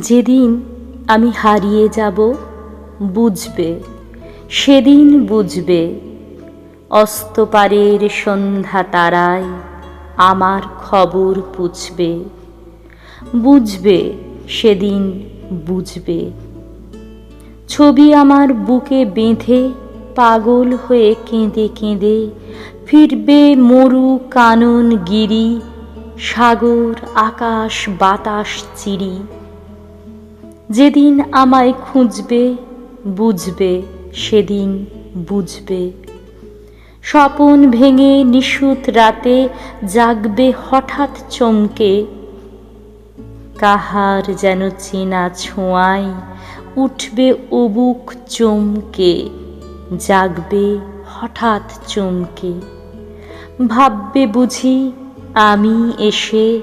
যেদিন আমি হারিয়ে যাব, বুঝবে, সেদিন বুঝবে, অস্তপারের সন্ধ্যা তারায় আমার খবর পুছবে, বুঝবে, সেদিন বুঝবে। ছবি আমার বুকে বেঁধে পাগল হয়ে কেঁদে কেঁদে ফিরবে মরু কানন গিরি সাগর, আকাশ, বাতাস, চিরি। যেদিন আমায় খুঁজবে, বুঝবে, সেদিন বুঝবে। স্বপন ভেঙে নিশুত রাতে জাগবে হঠাৎ চমকে, কাহার যেন চেনা ছোঁয়ায় উঠবে অবুক চমকে, জাগবে হঠাৎ চমকে। ভাববে বুঝি আমি এসে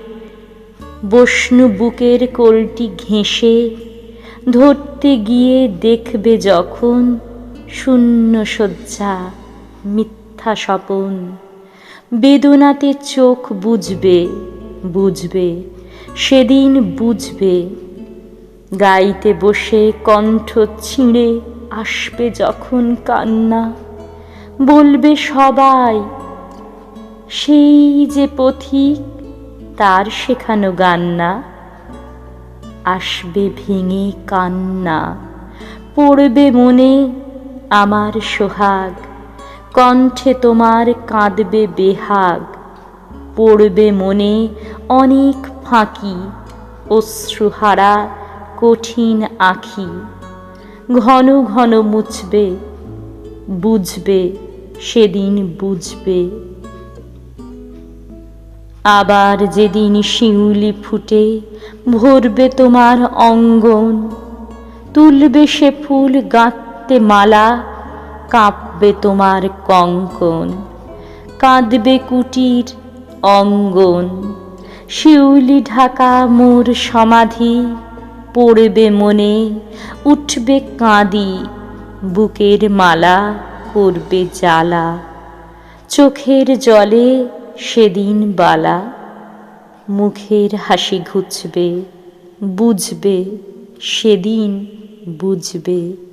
বষ্ণু বুকের কোলটি ঘেঁষে ধরতে গিয়ে দেখবে যখন শূন্য শয্যা মিথ্যা স্বপন। বেদনাতে চোখ বুঝবে বুঝবে, সেদিন বুঝবে। গাইতে বসে কণ্ঠ ছিঁড়ে আসবে যখন কান্না। বলবে সবাই, সেই যে পথিক, তার শেখানো গান না আসবে ভেঙে কান্না। পড়বে মনে আমার সোহাগ, কণ্ঠে তোমার কাঁদবে বেহাগ। পড়বে মনে অনেক ফাঁকি, অশ্রুহারা কঠিন আখি। ঘন ঘন মুছবে, বুঝবে, সেদিন বুঝবে। আবার যেদিন শিউলি ফুটে ভরবে তোমার অঙ্গন, তুলবে সে ফুল গাঁথতে মালা, কাঁপবে তোমার কঙ্কন, কাঁদবে কুটির অঙ্গন। শিউলি ঢাকা মোর সমাধি, পড়বে মনে, উঠবে কাঁদি, বুকের মালা করবে জ্বালা। চোখের জলে সেদিন বালা মুখের হাসি ঘুচবে বুঝবে সেদিন বুঝবে।